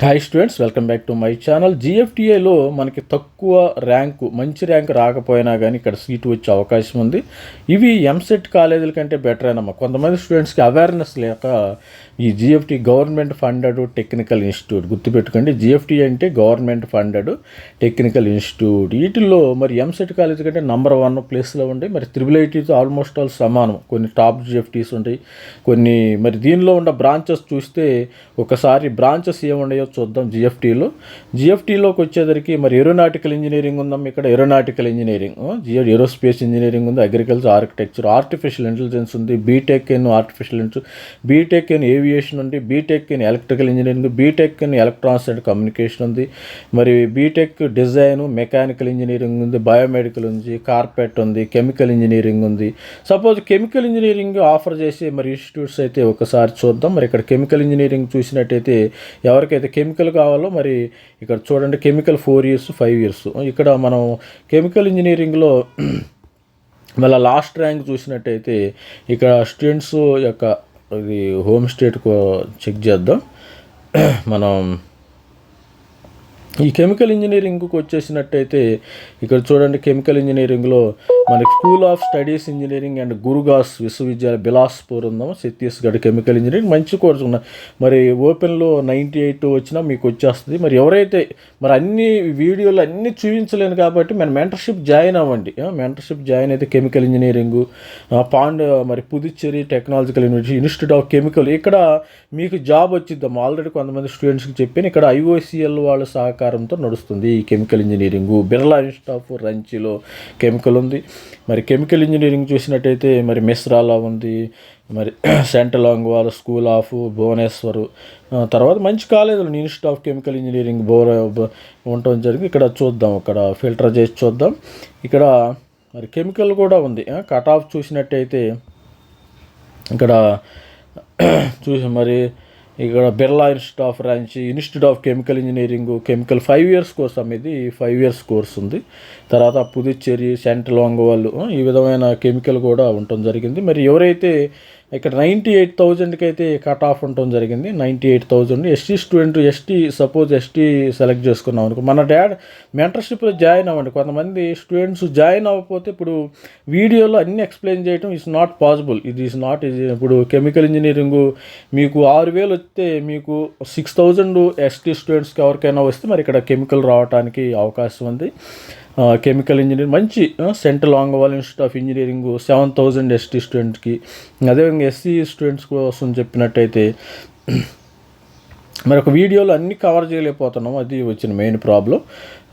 Hi students welcome back to my channel జిఎఫ్టిఏలో మనకి తక్కువ rank మంచి ర్యాంక్ రాకపోయినా కానీ ఇక్కడ సీటు వచ్చే అవకాశం ఉంది. ఇవి ఎంసెట్ కాలేజీల కంటే బెటర్ అయినమ్మా కొంతమంది స్టూడెంట్స్కి అవేర్నెస్ లేక ఈ GFT government funded technical institute గుర్తుపెట్టుకోండి. జిఎఫ్టీ అంటే గవర్నమెంట్ ఫండెడ్ టెక్నికల్ ఇన్స్టిట్యూట్ వీటిల్లో మరి ఎంసెట్ కాలేజ్ కంటే నంబర్ వన్ ప్లేస్లో ఉండే. మరి త్రిబుల్ ఐటీతో ఆల్మోస్ట్ ఆల్ సమానం. కొన్ని టాప్ జిఎఫ్టీస్ ఉంటాయి. కొన్ని మరి దీనిలో ఉన్న బ్రాంచెస్ చూస్తే ఒకసారి బ్రాంచెస్ ఏమున్నాయో చూద్దాం జిఎఫ్టీలో. జిఎఫ్టీలోకి వచ్చేసరికి మరి ఏరోనాటికల్ ఇంజనీరింగ్ ఉందాం ఇక్కడ aeronautical engineering. Geo aerospace engineering ఉంది అగ్రికల్చర్ ఆర్కిటెక్చర్ ఆర్టిఫిషియల్ ఇంటెలిజెన్స్ ఉంది BTech in artificial intelligence BTech in aviation ఉంది BTech in electrical engineering BTech in electronics and communication ఉంది. మరి బీటెక్ డిజైన్ మెకానికల్ ఇంజనీరింగ్ ఉంది biomedical ఉంది carpet ఉంది chemical engineering ఉంది. Suppose chemical engineering offer చేసే మరి ఇన్స్టిట్యూట్స్ అయితే ఒకసారి చూద్దాం. మరి ఇక్కడ కెమికల్ ఇంజనీరింగ్ చూసినట్టయితే ఎవరికైతే కెమికల్ కావాలో మరి ఇక్కడ చూడండి chemical four years five years. ఇక్కడ మనం కెమికల్ ఇంజనీరింగ్లో మళ్ళీ లాస్ట్ ర్యాంక్ చూసినట్టయితే ఇక్కడ స్టూడెంట్స్ యొక్క ఇది హోమ్ స్టేట్ చెక్ చేద్దాం. మనం ఈ కెమికల్ ఇంజనీరింగ్కి వచ్చేసినట్టయితే ఇక్కడ చూడండి కెమికల్ ఇంజనీరింగ్లో మనకి school of studies engineering and Guru Ghasidas Vishwavidyalaya Bilaspur ఉందాం ఛత్తీస్గఢ్ కెమికల్ ఇంజనీరింగ్. మంచి కోర్సు ఉన్నాయి మరి ఓపెన్లో నైంటీ ఎయిట్ వచ్చినా మీకు వచ్చేస్తుంది. మరి ఎవరైతే మరి అన్ని వీడియోలు అన్నీ చూపించలేను కాబట్టి మనం మెంటర్షిప్ జాయిన్ అవ్వండి. మెంటర్షిప్ జాయిన్ అయితే కెమికల్ ఇంజనీరింగ్ పాండ్ మరి Puducherry technological university institute of chemical. ఇక్కడ మీకు జాబ్ వచ్చిద్దాం ఆల్రెడీ కొంతమంది స్టూడెంట్స్కి చెప్పాను. ఇక్కడ ఐఓసిఎల్ వాళ్ళ సహకారంతో నడుస్తుంది ఈ chemical engineering. Birla institute of రంచిలో chemical ఉంది. మరి కెమికల్ ఇంజనీరింగ్ చూసినట్టయితే మరి మిశ్రాలా ఉంది మరి సెంట్రల్ అంగ్వాల్ స్కూల్ ఆఫ్ భువనేశ్వర్. తర్వాత మంచి కాలేజీలు ఇన్స్టిట్యూట్ ఆఫ్ కెమికల్ ఇంజనీరింగ్ బోర్ ఉండటం జరిగింది. ఇక్కడ చూద్దాం ఇక్కడ ఫిల్టర్ చేసి చూద్దాం. ఇక్కడ మరి కెమికల్ కూడా ఉంది. కట్ ఆఫ్ చూసినట్టయితే ఇక్కడ చూసి మరి ఇక్కడ Birla institute of Ranchi institute of chemical engineering chemical five years course అమ్మ ఇది ఫైవ్ ఇయర్స్ కోర్స్ ఉంది. తర్వాత పుదుచ్చేరి సెంట్రల్ వాళ్ళు. ఈ విధమైన కెమికల్ కూడా ఉండటం జరిగింది. మరి ఎవరైతే ఇక్కడ నైంటీ ఎయిట్ థౌజండ్కి అయితే కట్ ఆఫ్ ఉండటం జరిగింది. Ninety eight thousand ST student ST suppose ST select చేసుకున్నాం అనుకో. మన డాడ్ మెంటర్షిప్లో జాయిన్ అవ్వండి. కొంతమంది స్టూడెంట్స్ జాయిన్ అవ్వకపోతే ఇప్పుడు వీడియోలో అన్ని ఎక్స్ప్లెయిన్ చేయడం ఇస్ నాట్ పాసిబుల్ ఇది ఇస్ నాట్ ఇది ఇప్పుడు కెమికల్ ఇంజనీరింగ్ మీకు ఆరు వేలు వస్తే మీకు సిక్స్ థౌజండ్ ఎస్టీ స్టూడెంట్స్కి ఎవరికైనా వస్తే మరి ఇక్కడ కెమికల్ రావడానికి అవకాశం ఉంది. కెమికల్ ఇంజనీరింగ్ మంచి central ఆంగవాల్ institute of engineering seven thousand ST స్టూడెంట్కి అదేవిధంగా ఎస్సీ స్టూడెంట్స్ కోసం చెప్పినట్టయితే మరి ఒక వీడియోలో అన్ని కవర్ చేయలేకపోతున్నాం అది వచ్చిన మెయిన్ ప్రాబ్లం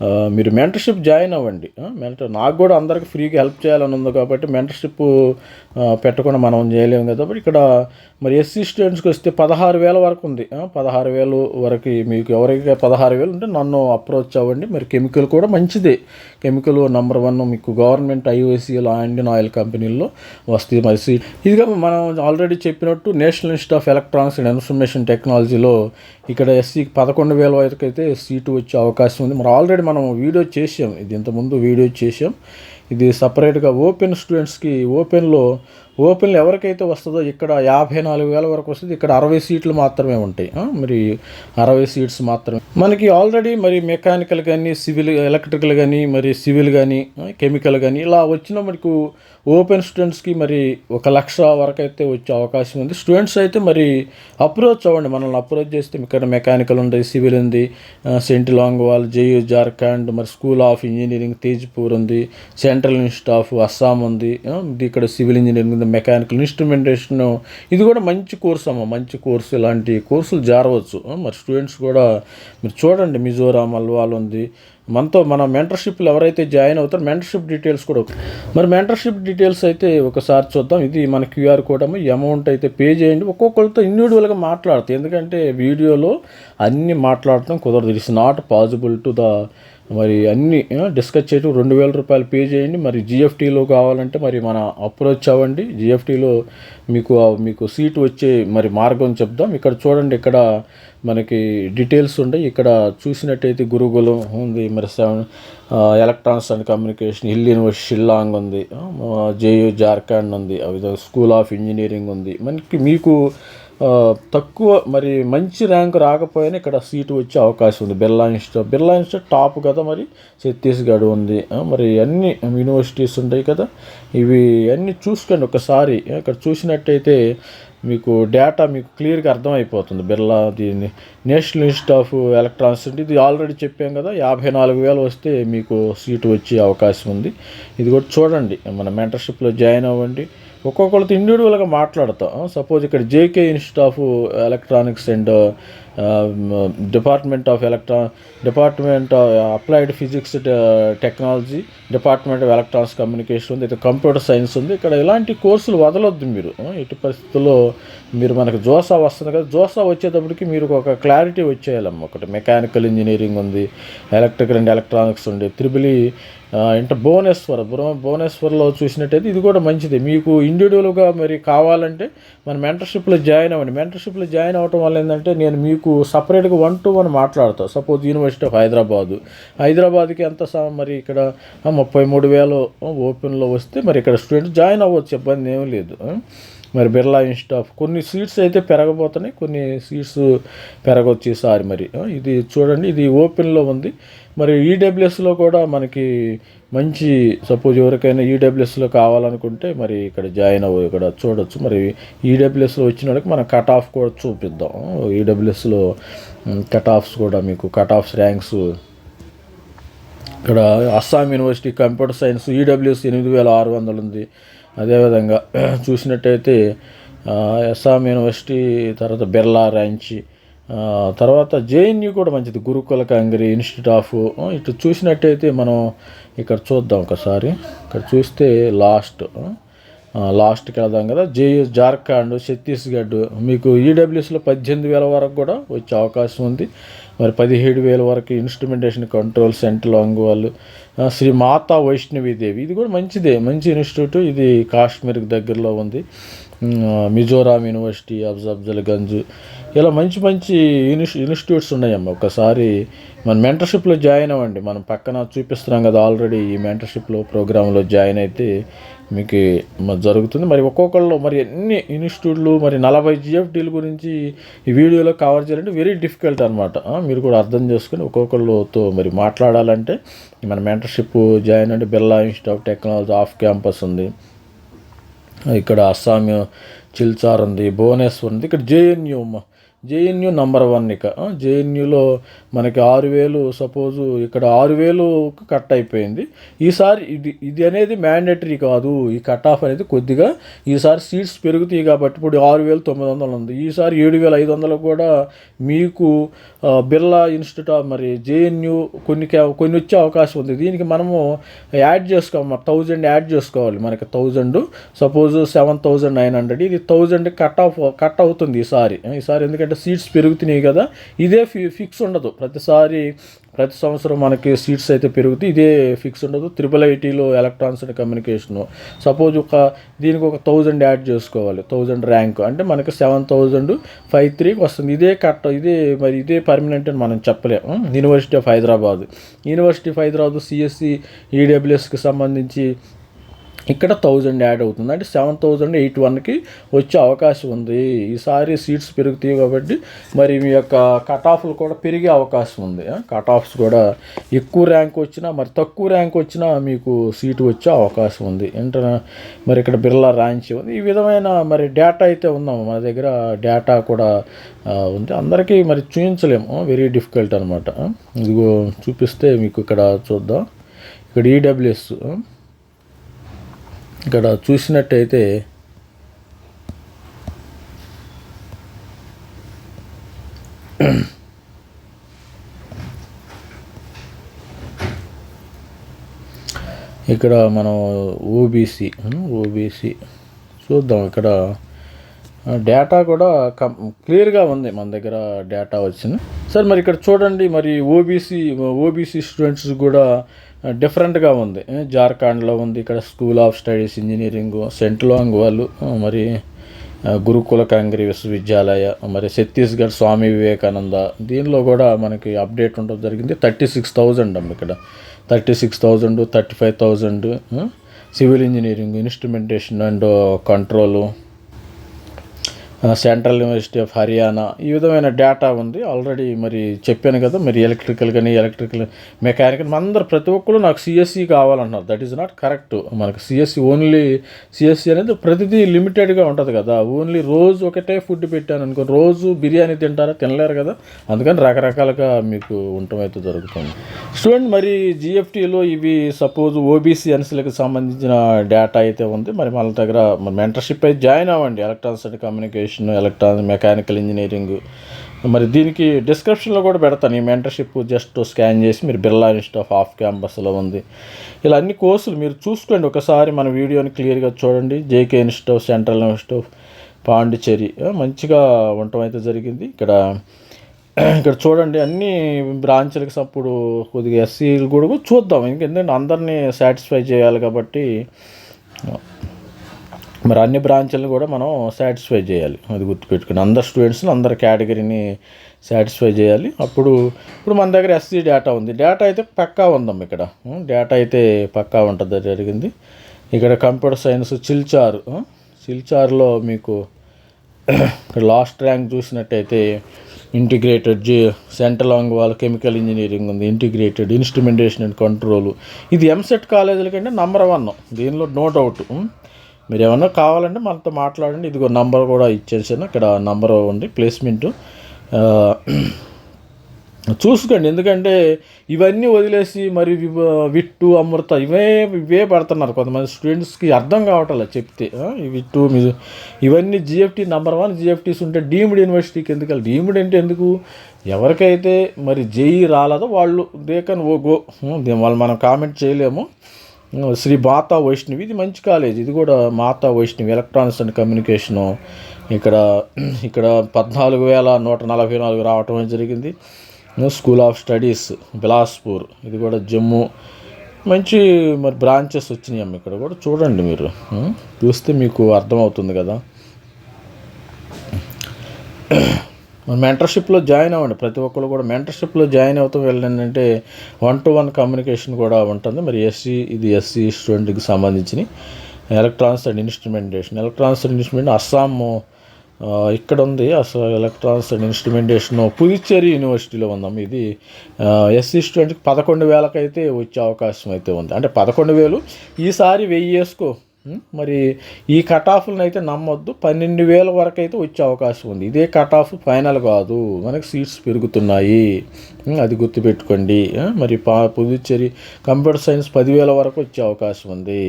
మీరు మెంటర్షిప్ జాయిన్ అవ్వండి. మెంటర్ నాకు కూడా అందరికి ఫ్రీగా హెల్ప్ చేయాలని ఉంది కాబట్టి మెంటర్షిప్ పెట్టకుండా మనం చేయలేము కదా. ఇక్కడ మరి ఎస్సీ స్టూడెంట్స్కి వస్తే పదహారు వేల వరకు ఉంది. పదహారు వేలు వరకు మీకు ఎవరికి పదహారు వేలు ఉంటే నన్ను అప్రోచ్ అవ్వండి. మరి కెమికల్ కూడా మంచిదే. కెమికల్ నెంబర్ వన్ మీకు గవర్నమెంట్ ఐఓసీఎల్ ఇండియన్ ఆయిల్ కంపెనీల్లో వస్తుంది. మరి సీ- ఇదిగా మనం ఆల్రెడీ చెప్పినట్టు national institute of electronics and information టెక్నాలజీలో ఇక్కడ ఎస్సీకి పదకొండు వేల వరకు అయితే సీటు వచ్చే అవకాశం ఉంది. మరి ఆల్రెడీ మనం వీడియో చేసాం ఇది ఇంతకుముందు వీడియో చేసాం ఇది సపరేట్గా ఓపెన్ స్టూడెంట్స్కి ఓపెన్లో ఓపెన్లో ఎవరికైతే వస్తుందో ఇక్కడ యాభై నాలుగు వేల వరకు వస్తుంది. ఇక్కడ అరవై సీట్లు మాత్రమే ఉంటాయి. మరి అరవై సీట్స్ మాత్రమే. మనకి ఆల్రెడీ మరి మెకానికల్ కానీ సివిల్ ఎలక్ట్రికల్ కానీ మరి సివిల్ కానీ కెమికల్ కానీ ఇలా వచ్చిన మనకు ఓపెన్ స్టూడెంట్స్కి మరి ఒక లక్ష వరకు అయితే వచ్చే అవకాశం ఉంది. స్టూడెంట్స్ అయితే మరి అప్రోచ్ అవ్వండి. మనల్ని అప్రోచ్ చేస్తే ఇక్కడ మెకానికల్ ఉంది సివిల్ ఉంది సెంట్ లాంగ్ వాల్ జేయూ జార్ఖండ్ మరి స్కూల్ ఆఫ్ ఇంజనీరింగ్ తేజ్పూర్ ఉంది సెంట్రల్ ఇన్స్టిట్యూట్ ఆఫ్ అస్సాం ఉంది ఇక్కడ సివిల్ ఇంజనీరింగ్ ఉంటుంది మెకానికల్ ఇన్స్ట్రుమెంటేషన్ ఇది కూడా మంచి కోర్స్ అమ్మ మంచి కోర్సు. ఇలాంటి కోర్సులు జారవచ్చు. మరి స్టూడెంట్స్ కూడా మీరు చూడండి మిజోరాం అల్వాల్ ఉంది. మనతో మన మెంటర్షిప్లు ఎవరైతే జాయిన్ అవుతారో మెంటర్షిప్ డీటెయిల్స్ కూడా మరి మెంటర్షిప్ డీటెయిల్స్ అయితే ఒకసారి చూద్దాం. ఇది మన క్యూఆర్ కోడ్ అమ్మ. ఈ అమౌంట్ అయితే పే చేయండి. ఒక్కొక్కరితో ఇండివిజువల్గా మాట్లాడతాయి. ఎందుకంటే వీడియోలో అన్నీ మాట్లాడటం కుదరదు. It's not possible to the మరి అన్ని డిస్కస్ చేయడం రెండు వేల రూపాయలు పే చేయండి. మరి జిఎఫ్టీలో కావాలంటే మరి మన అప్రోచ్ అవ్వండి. జిఎఫ్టీలో మీకు మీకు సీట్ వచ్చే మరి మార్గం చెప్దాం. ఇక్కడ చూడండి ఇక్కడ మనకి డీటెయిల్స్ ఉన్నాయి. ఇక్కడ చూసినట్టయితే గురుకులం ఉంది. మరి seven electronics and communication hill university Shillong ఉంది. జేయూ జార్ఖండ్ ఉంది. స్కూల్ ఆఫ్ ఇంజనీరింగ్ ఉంది. మనకి మీకు తక్కువ మరి మంచి ర్యాంక్ రాకపోయినా ఇక్కడ సీటు వచ్చే అవకాశం ఉంది. Birla institute. Birla institute top కదా మరి. ఛత్తీస్గఢ్ ఉంది. మరి అన్ని యూనివర్సిటీస్ ఉంటాయి కదా. ఇవి అన్నీ చూసుకోండి ఒకసారి. ఇక్కడ చూసినట్టయితే మీకు డేటా మీకు క్లియర్గా అర్థమైపోతుంది. బిర్లా దీన్ని నేషనల్ ఇన్స్టిట్యూట్ ఆఫ్ ఎలక్ట్రానిక్స్ అంటే ఇది ఆల్రెడీ చెప్పాం కదా. యాభై నాలుగు వేలు వస్తే మీకు సీటు వచ్చే అవకాశం ఉంది. ఇది కూడా చూడండి. మన మెంటర్షిప్లో జాయిన్ అవ్వండి. ఒక్కొక్కరితో ఇండివిజువల్గా మాట్లాడతాం. సపోజ్ ఇక్కడ JK institute of electronics and department of electra department applied physics technology department of electronics communication ఉంది ఇక్కడ కంప్యూటర్ సైన్స్ ఉంది. ఇక్కడ ఇలాంటి కోర్సులు వదలొద్దు మీరు. ఆ, ఎట్టి పరిస్థితుల్లో మీరు మనకు జోసా వస్తుంది కదా జోసా వచ్చేటప్పటికి మీరు ఒక క్లారిటీ వచ్చేయాలమ్మ. ఒకటి మెకానికల్ ఇంజనీరింగ్ ఉంది ఎలక్ట్రికల్ అండ్ ఎలక్ట్రానిక్స్ ఉంది త్రిబులి ఇంటర్ భువనేశ్వర్ భువనేశ్వర్లో చూసినట్టయితే ఇది కూడా మంచిది. మీకు ఇండివిజువల్గా మరి కావాలంటే మన మెంటర్షిప్లో జాయిన్ అవ్వండి. మెంటర్షిప్లో జాయిన్ అవ్వటం వల్ల ఏంటంటే నేను మీకు సపరేట్గా వన్ టు వన్ మాట్లాడతావు. సపోజ్ యూనివర్సిటీ ఆఫ్ హైదరాబాదు హైదరాబాద్కి ఎంత సా- మరి ఇక్కడ ముప్పై మూడు వేలు ఓపెన్లో వస్తే మరి ఇక్కడ స్టూడెంట్ జాయిన్ అవ్వచ్చు. ఇబ్బంది ఏమీ లేదు. మరి బిర్లా ఇన్స్టిట్యూట్ ఆఫ్ కొన్ని సీట్స్ అయితే పెరగబోతున్నాయి. కొన్ని సీట్స్ పెరగవచ్చు ఈసారి మరి. ఇది చూడండి ఇది ఓపెన్లో ఉంది. మరి ఈడబ్ల్యూఎస్లో కూడా మనకి మంచి సపోజ్ ఎవరికైనా ఈడబ్ల్యూఎస్లో కావాలనుకుంటే మరి ఇక్కడ జాయిన్ అవ్వ ఇక్కడ చూడొచ్చు. మరి ఈడబ్ల్యూఎస్లో వచ్చిన వాళ్ళకి మనం కట్ ఆఫ్ కూడా చూపిద్దాం. ఈడబ్ల్యూఎస్లో కట్ ఆఫ్స్ కూడా మీకు కట్ ఆఫ్స్ ర్యాంక్స్ ఇక్కడ Assam university computer science EWS ఎనిమిది వేల ఆరు వందలు ఉంది. అదేవిధంగా చూసినట్టయితే అస్సాం యూనివర్సిటీ తర్వాత బిర్లా ర్యాంచి తర్వాత జేఎన్యూ కూడా మంచిది. గురుకుల కంగరి ఇన్స్టిట్యూట్ ఆఫ్ ఇటు చూసినట్టయితే మనం ఇక్కడ చూద్దాం ఒకసారి. ఇక్కడ చూస్తే లాస్ట్ లాస్ట్కి వెళ్దాం కదా. జేయూ జార్ఖండ్ ఛత్తీస్గఢ్ మీకు ఈడబ్ల్యూఎస్లో పద్దెనిమిది వేల వరకు కూడా వచ్చే అవకాశం ఉంది. మరి పదిహేడు వేల వరకు ఇన్స్ట్రుమెంటేషన్ కంట్రోల్ సెంట్రల్ అంగువాళ్ళు వాళ్ళు శ్రీ మాతా వైష్ణవీదేవి ఇది కూడా మంచిదే. మంచి ఇన్స్టిట్యూట్. ఇది కాశ్మీర్కి దగ్గరలో ఉంది. మిజోరాం యూనివర్సిటీ అఫ్జల్గంజ్. ఇలా మంచి మంచి ఇన్స్టిట్యూట్స్ ఉన్నాయమ్మ. ఒకసారి మన మెంటర్షిప్లో జాయిన్ అవ్వండి. మనం పక్కన చూపిస్తున్నాం కదా ఆల్రెడీ ఈ మెంటర్షిప్లో ప్రోగ్రాంలో జాయిన్ అయితే మీకు జరుగుతుంది. మరి ఒక్కొక్కళ్ళు మరి ఎన్ని ఇన్స్టిట్యూట్లు మరి నలభై జిఎఫ్టీల గురించి ఈ వీడియోలో కవర్ చేయాలంటే వెరీ డిఫికల్ట్ అనమాట మీరు కూడా అర్థం చేసుకుని ఒక్కొక్కళ్ళతో మరి మాట్లాడాలంటే మన మెంటర్షిప్ జాయిన్ అంటే Birla institute of technology of campus ఉంది. ఇక్కడ అస్సాం చిల్చార్ ఉంది భువనేశ్వర్ ఉంది ఇక్కడ జేఎన్యూ జేఎన్యూ నంబర్ వన్ ఇక. జేఎన్యూలో మనకి ఆరు వేలు సపోజు ఇక్కడ ఆరు వేలు కట్ అయిపోయింది. ఈసారి ఇది ఇది అనేది మ్యాండేటరీ కాదు. ఈ కట్ ఆఫ్ అనేది కొద్దిగా ఈసారి సీట్స్ పెరుగుతాయి కాబట్టి ఇప్పుడు ఆరు వేలు తొమ్మిది వందలు ఉంది. ఈసారి ఏడు వేల ఐదు వందలు కూడా మీకు బిర్లా ఇన్స్టిట్యూట్ ఆఫ్ మరి జేఎన్యూ కొన్ని కొన్ని వచ్చే అవకాశం ఉంది. దీనికి మనము యాడ్ చేసుకోవాలి. థౌజండ్ యాడ్ చేసుకోవాలి మనకి thousand. Suppose seven thousand nine hundred. ఇది థౌజండ్ కట్ ఆఫ్ కట్ అవుతుంది ఈసారి. ఈసారి ఎందుకంటే సీట్స్ పెరుగుతున్నాయి కదా ఇదే ఫి ఫిక్స్ ఉండదు. ప్రతిసారి ప్రతి సంవత్సరం మనకి సీట్స్ అయితే పెరుగుతాయి ఇదే ఫిక్స్ ఉండదు. త్రిపుల్ ఐటీలో ఎలక్ట్రాన్స్ అండ్ కమ్యూనికేషన్ సపోజ్ ఒక దీనికి ఒక థౌజండ్ యాడ్ చేసుకోవాలి థౌజండ్ ర్యాంక్ అంటే మనకి సెవెన్ థౌజండ్ ఫైవ్ త్రీకి వస్తుంది. ఇదే కట్ ఇదే మరి ఇదే పర్మనెంట్ అని మనం చెప్పలేము. University of Hyderabad university of Hyderabad CSC ఈడబ్ల్యూఎస్కి సంబంధించి ఇక్కడ థౌజండ్ యాడ్ అవుతుంది. అంటే సెవెన్ థౌజండ్ ఎయిట్ వన్కి వచ్చే అవకాశం ఉంది. ఈసారి సీట్స్ పెరుగుతాయి కాబట్టి మరి మీ యొక్క కట్ ఆఫ్లు కూడా పెరిగే అవకాశం ఉంది. కట్ ఆఫ్స్ కూడా ఎక్కువ ర్యాంక్ వచ్చినా మరి తక్కువ ర్యాంక్ వచ్చినా మీకు సీటు వచ్చే అవకాశం ఉంది. ఇంటర్ మరి ఇక్కడ బిర్లా ర్యాంచ్ ఉంది. ఈ విధమైన మరి డేటా అయితే ఉందాము మన దగ్గర డేటా కూడా ఉంది. అందరికీ మరి చూపించలేము వెరీ డిఫికల్ట్ అనమాట ఇదిగో చూపిస్తే మీకు ఇక్కడ చూద్దాం. ఇక్కడ ఈడబ్ల్యూఎస్ ఇక్కడ చూసినట్టయితే ఇక్కడ మనం ఓబీసీ ఓబీసీ చూద్దాం ఇక్కడ డేటా కూడా కం క్లియర్గా ఉంది మన దగ్గర డేటా వచ్చింది. సార్ మరి ఇక్కడ చూడండి మరి ఓబీసీ ఓబీసీ స్టూడెంట్స్ కూడా డిఫరెంట్గా ఉంది. జార్ఖండ్లో ఉంది ఇక్కడ school of studies engineering Sant Longowal వాళ్ళు మరి గురుకుల కంగ్రి విశ్వవిద్యాలయ మరి ఛత్తీస్గఢ్ స్వామి వివేకానంద దీనిలో కూడా మనకి అప్డేట్ ఉండడం జరిగింది. థర్టీ సిక్స్ థౌజండ్ అమ్మ ఇక్కడ. Thirty six thousand thirty five thousand civil engineering instrumentation and control central university of Haryana ఈ విధమైన డేటా ఉంది. ఆల్రెడీ మరి చెప్పాను కదా మరి ఎలక్ట్రికల్ కానీ ఎలక్ట్రికల్ మెకానికల్ అందరు ప్రతి ఒక్కరు నాకు సిఎస్సి కావాలంటున్నారు. దట్ ఈస్ నాట్ కరెక్ట్ మనకు సిఎస్సి ఓన్లీ సిఎస్సి అనేది ప్రతిదీ లిమిటెడ్గా ఉంటుంది కదా. ఓన్లీ రోజు ఒకటే ఫుడ్ పెట్టాను అనుకో రోజు బిర్యానీ తింటారా తినలేరు కదా. అందుకని రకరకాలుగా మీకు ఉండటం అయితే జరుగుతుంది. స్టూడెంట్ మరి జిఎఫ్టీలో ఇవి సపోజ్ ఓబీసీ ఎన్సీలకు సంబంధించిన డేటా అయితే ఉంది. మరి మన దగ్గర మెంటర్షిప్ అయితే జాయిన్ అవ్వండి. Electronics and communication electronic mechanical engineering. మరి దీనికి డిస్క్రిప్షన్లో కూడా పెడతాను. ఈ మెంటర్షిప్ జస్ట్ స్కాన్ చేసి మీరు బిర్లా ఇన్స్టిట్యూట్ ఆఫ్ ఆఫ్ క్యాంపస్లో ఉంది. ఇలా అన్ని కోర్సులు మీరు చూసుకోండి. ఒకసారి మన వీడియోని క్లియర్గా చూడండి. JK institute central institute Pondicherry. మంచిగా ఉండటం అయితే జరిగింది. ఇక్కడ ఇక్కడ చూడండి. అన్ని బ్రాంచ్లకు అప్పుడు కొద్దిగా ఎస్సీలు కూడా చూద్దాం. ఎందుకంటే అందరినీ సాటిస్ఫై చేయాలి కాబట్టి. మరి అన్ని బ్రాంచ్లను కూడా మనం సాటిస్ఫై చేయాలి. అది గుర్తుపెట్టుకుని అందరు స్టూడెంట్స్ని అందరి కేటగిరీని సాటిస్ఫై చేయాలి. అప్పుడు ఇప్పుడు మన దగ్గర ఎస్సీ డేటా ఉంది. డేటా అయితే పక్కా ఉందాం ఇక్కడ. డేటా అయితే పక్కా ఉంటుంది జరిగింది. ఇక్కడ కంప్యూటర్ సైన్స్ చిల్చారు. సిల్చార్లో మీకు లాస్ట్ ర్యాంక్ చూసినట్టయితే ఇంటిగ్రేటెడ్ జి సెంట్రల్ వాళ్ళ కెమికల్ ఇంజనీరింగ్ ఉంది. ఇంటిగ్రేటెడ్ ఇన్స్ట్రుమెంటేషన్ అండ్ కంట్రోల్ ఇది ఎంసెట్ కాలేజీల కంటే నంబర్ వన్ దీనిలో నో డౌట్ మీరు ఏమన్నా కావాలంటే మనతో మాట్లాడండి. ఇదిగో నంబర్ కూడా ఇచ్చేసాను. ఇక్కడ నంబర్ ఉంది ప్లేస్మెంట్. చూసుకోండి. ఎందుకంటే ఇవన్నీ వదిలేసి మరి విట్టు అమృత ఇవే ఇవే పడుతున్నారు కొంతమంది స్టూడెంట్స్కి అర్థం కావట్లే చెప్తే. ఈ విట్టు మీరు ఇవన్నీ జిఎఫ్టీ నెంబర్ వన్ జిఎఫ్టీస్ ఉంటే డీమ్డ్ యూనివర్సిటీకి ఎందుకు వెళ్ళి డీమ్డ్ అంటే ఎందుకు? ఎవరికైతే మరి జేఈ రాలేదో వాళ్ళు దే కెన్ ఓ గో. దీని వాళ్ళు మనం కామెంట్ చేయలేము. శ్రీ మాతా వైష్ణవి ఇది మంచి కాలేజ్. ఇది కూడా Mata Vaishnavi electronics and communication. ఇక్కడ ఇక్కడ పద్నాలుగు వేల నూట నలభై నాలుగు రావటం జరిగింది. School of studies Bilaspur. ఇది కూడా జమ్మూ. మంచి మరి బ్రాంచెస్ వచ్చినాయి అమ్మ ఇక్కడ కూడా. చూడండి మీరు. చూస్తే మీకు అర్థమవుతుంది కదా. మెంటర్షిప్లో జాయిన్ అవ్వండి. ప్రతి ఒక్కరు కూడా మెంటర్షిప్లో జాయిన్ అవుతూ వెళ్ళండి అంటే వన్ టు వన్ కమ్యూనికేషన్ కూడా ఉంటుంది. మరి ఎస్సీ ఇది ఎస్సీ స్టూడెంట్కి సంబంధించి electronics and instrumentation electronics and instrument Assam ఇక్కడ ఉంది. అసలు ఎలక్ట్రానిక్స్ అండ్ ఇన్స్ట్రుమెంటేషన్ పుదుచ్చేరి యూనివర్సిటీలో ఉందాం ఇది ఎస్సీ స్టూడెంట్కి పదకొండు వేలకైతే వచ్చే అవకాశం అయితే ఉంది. అంటే పదకొండు వేలు. ఈసారి వెయ్యి వేసుకో మరి ఈ కట్ ఆఫ్లను అయితే నమ్మొద్దు. పన్నెండు వేల వరకు అయితే వచ్చే అవకాశం ఉంది. ఇదే కట్ ఆఫ్ ఫైనల్ కాదు. మనకి సీట్స్ పెరుగుతున్నాయి. అది గుర్తుపెట్టుకోండి. మరి పా పుదుచ్చేరి కంప్యూటర్ సైన్స్ పదివేల వరకు వచ్చే అవకాశం ఉంది.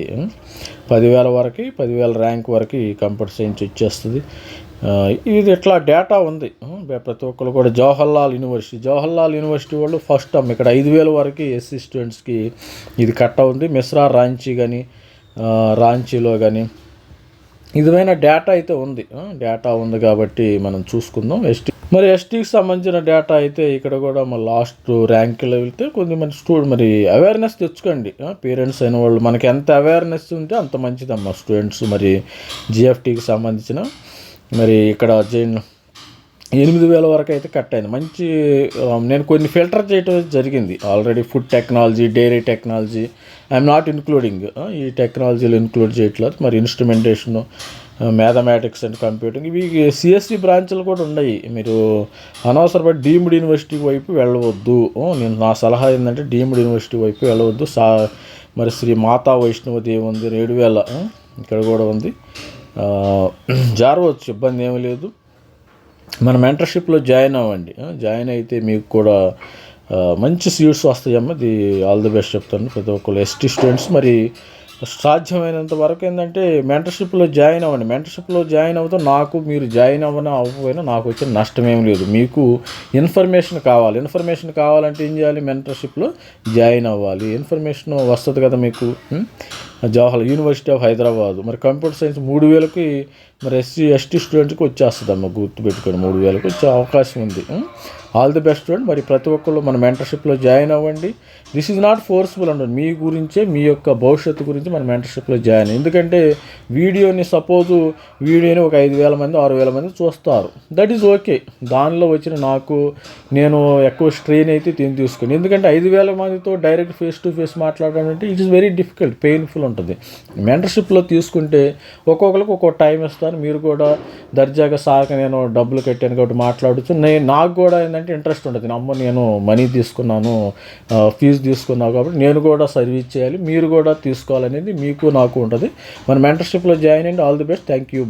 పదివేల వరకు పదివేల ర్యాంక్ వరకు ఈ కంప్యూటర్ సైన్స్ వచ్చేస్తుంది. ఇది ఇట్లా డేటా ఉంది? ప్రతి ఒక్కరు కూడా జవహర్లాల్ యూనివర్సిటీ. జవహర్లాల్ యూనివర్సిటీ వాళ్ళు ఫస్ట్ టర్మ్ ఇక్కడ ఐదు వేల వరకు ఎస్సీ స్టూడెంట్స్కి ఇది కట్ట ఉంది మిశ్రా రాంచీ కానీ రాంచీలో కానీ ఇదివైన డేటా అయితే ఉంది. డేటా ఉంది కాబట్టి మనం చూసుకుందాం. ఎస్టీ మరి ఎస్టీకి సంబంధించిన డేటా అయితే ఇక్కడ కూడా మన లాస్ట్ ర్యాంకులో వెళ్తే కొద్ది మంది స్టూడెంట్ మరి అవేర్నెస్ తెచ్చుకోండి. పేరెంట్స్ అయిన వాళ్ళు మనకి ఎంత అవేర్నెస్ ఉంటే అంత మంచిదమ్మా స్టూడెంట్స్ మరి జిఎఫ్టీకి సంబంధించిన. మరి ఇక్కడ జైన్ ఎనిమిది వేల వరకు అయితే కట్ అయింది. మంచి um, నేను కొన్ని ఫిల్టర్ చేయటం జరిగింది. Already food technology dairy technology I'm not including ఈ టెక్నాలజీలు ఇన్క్లూడ్ చేయట్లేదు. మరి ఇన్స్ట్రుమెంటేషను మ్యాథమెటిక్స్ అండ్ కంప్యూటింగ్ ఇవి సిఎస్సి బ్రాంచ్లు కూడా ఉన్నాయి. మీరు అనవసరపడి డీమ్డ్ యూనివర్సిటీ వైపు వెళ్ళవద్దు. నేను నా సలహా ఏంటంటే డీమ్డ్ యూనివర్సిటీ వైపు వెళ్ళవద్దు. సా మరి శ్రీ మాతా వైష్ణవదేవి ఉంది. ఏడు వేల uh, ఇక్కడ కూడా ఉంది. Uh, జారవచ్చు. ఇబ్బంది ఏమీ లేదు. మన మెంటర్షిప్లో జాయిన్ అవ్వండి. జాయిన్ అయితే మీకు కూడా మంచి సీట్స్ వస్తాయమ్మ. ఇది ఆల్ ది బెస్ట్ చెప్తాను. ప్రతి ఒక్కరు ఎస్టీ స్టూడెంట్స్ మరి సాధ్యమైనంత వరకు ఏంటంటే మెంటర్షిప్లో జాయిన్ అవ్వండి. మెంటర్షిప్లో జాయిన్ అవుతా నాకు మీరు జాయిన్ అవ్వన అవ్వకపోయినా నాకు వచ్చిన నష్టం ఏం లేదు. మీకు ఇన్ఫర్మేషన్ కావాలి. ఇన్ఫర్మేషన్ కావాలంటే ఏం చేయాలి? మెంటర్షిప్లో జాయిన్ అవ్వాలి. ఇన్ఫర్మేషన్ వస్తుంది కదా మీకు జవహర్ యూనివర్సిటీ ఆఫ్ హైదరాబాద్ మరి కంప్యూటర్ సైన్స్ మూడు వేలకి మరి ఎస్సీ ఎస్టీ స్టూడెంట్కి వచ్చేస్తుంది అమ్మ గుర్తుపెట్టుకోండి. మూడు వేలకు వచ్చే అవకాశం ఉంది ఆల్ ది బెస్ట్ అండ్ మరి ప్రతి ఒక్కళ్ళు మన మెంటర్షిప్లో జాయిన్ అవ్వండి. దిస్ ఈజ్ నాట్ ఫోర్స్ఫుల్ అండి. మీ గురించే మీ యొక్క భవిష్యత్తు గురించి మన మెంటర్షిప్లో జాయిన్ ఎందుకంటే వీడియోని సపోజు వీడియోని ఒక ఐదు వేల మంది ఆరు వేల మంది చూస్తారు. దట్ ఈజ్ ఓకే దానిలో వచ్చిన నాకు నేను ఎక్కువ స్ట్రెయిన్ అయితే దీన్ని తీసుకుని. ఎందుకంటే ఐదు వేల మందితో డైరెక్ట్ ఫేస్ టు ఫేస్ మాట్లాడడం అంటే it is very difficult painful ఉంటుంది. మెంటర్షిప్లో తీసుకుంటే ఒక్కొక్కరికి ఒక్కొక్క టైం ఇస్తాను మీరు కూడా దర్జాగా సాక నేను డబ్బులు కట్టాను కాబట్టి మాట్లాడచ్చు. నేను నాకు కూడా ఏంటంటే ఇంట్రెస్ట్ ఉంటుంది అమ్మ నేను మనీ తీసుకున్నాను ఫీజు తీసుకున్నాను కాబట్టి నేను కూడా సర్వీస్ చేయాలి మీరు కూడా తీసుకోవాలనేది మీకు నాకు ఉంటుంది. మన మెంటర్షిప్లో జాయిన్ అండి all the best thank you